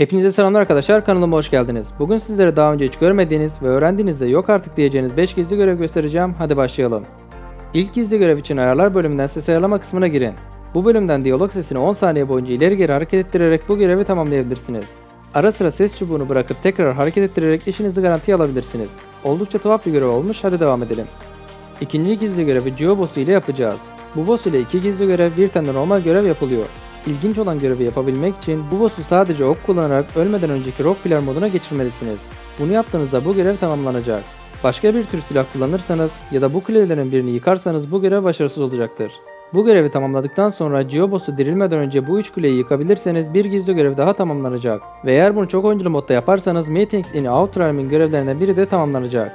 Hepinize selamlar arkadaşlar kanalıma hoş geldiniz. Bugün sizlere daha önce hiç görmediğiniz ve öğrendiğinizde yok artık diyeceğiniz 5 gizli görev göstereceğim. Hadi başlayalım. İlk gizli görev için ayarlar bölümünden ses ayarlama kısmına girin. Bu bölümden diyalog sesini 10 saniye boyunca ileri geri hareket ettirerek bu görevi tamamlayabilirsiniz. Ara sıra ses çubuğunu bırakıp tekrar hareket ettirerek işinizi garantiye alabilirsiniz. Oldukça tuhaf bir görev olmuş hadi devam edelim. İkinci gizli görevi Geo Boss'u ile yapacağız. Bu boss ile iki gizli görev bir tane normal görev yapılıyor. İlginç olan görevi yapabilmek için bu boss'u sadece ok kullanarak ölmeden önceki rock player moduna geçirmelisiniz. Bunu yaptığınızda bu görev tamamlanacak. Başka bir tür silah kullanırsanız ya da bu kulelerin birini yıkarsanız bu görev başarısız olacaktır. Bu görevi tamamladıktan sonra Geoboss'u dirilmeden önce bu üç kuleyi yıkabilirseniz bir gizli görev daha tamamlanacak. Ve eğer bunu çok oyunculu modda yaparsanız Meetings in Outrime'in görevlerinden biri de tamamlanacak.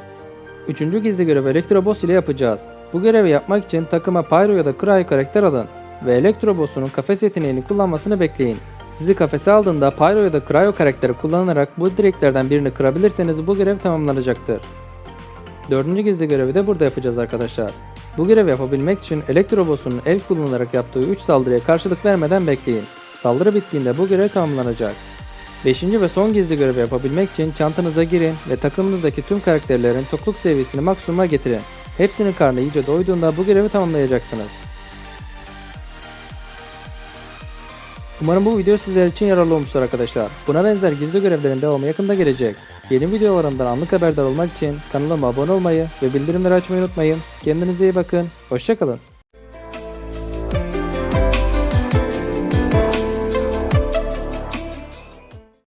Üçüncü gizli görevi Electro Boss ile yapacağız. Bu görevi yapmak için takıma Pyro ya da Cry karakter alın ve Electro Boss'un kafes yeteneğini kullanmasını bekleyin. Sizi kafese aldığında Pyro ya da Cryo karakteri kullanarak bu direklerden birini kırabilirseniz bu görev tamamlanacaktır. Dördüncü gizli görevi de burada yapacağız arkadaşlar. Bu görevi yapabilmek için Electro Boss'un el kullanarak yaptığı 3 saldırıya karşılık vermeden bekleyin. Saldırı bittiğinde bu görev tamamlanacak. Beşinci ve son gizli görevi yapabilmek için çantanıza girin ve takımınızdaki tüm karakterlerin tokluk seviyesini maksimuma getirin. Hepsinin karnı iyice doyduğunda bu görevi tamamlayacaksınız. Umarım bu video sizler için yararlı olmuştur arkadaşlar. Buna benzer gizli görevlerin devamı yakında gelecek. Yeni videolarımdan anlık haberdar olmak için kanalıma abone olmayı ve bildirimleri açmayı unutmayın. Kendinize iyi bakın. Hoşçakalın.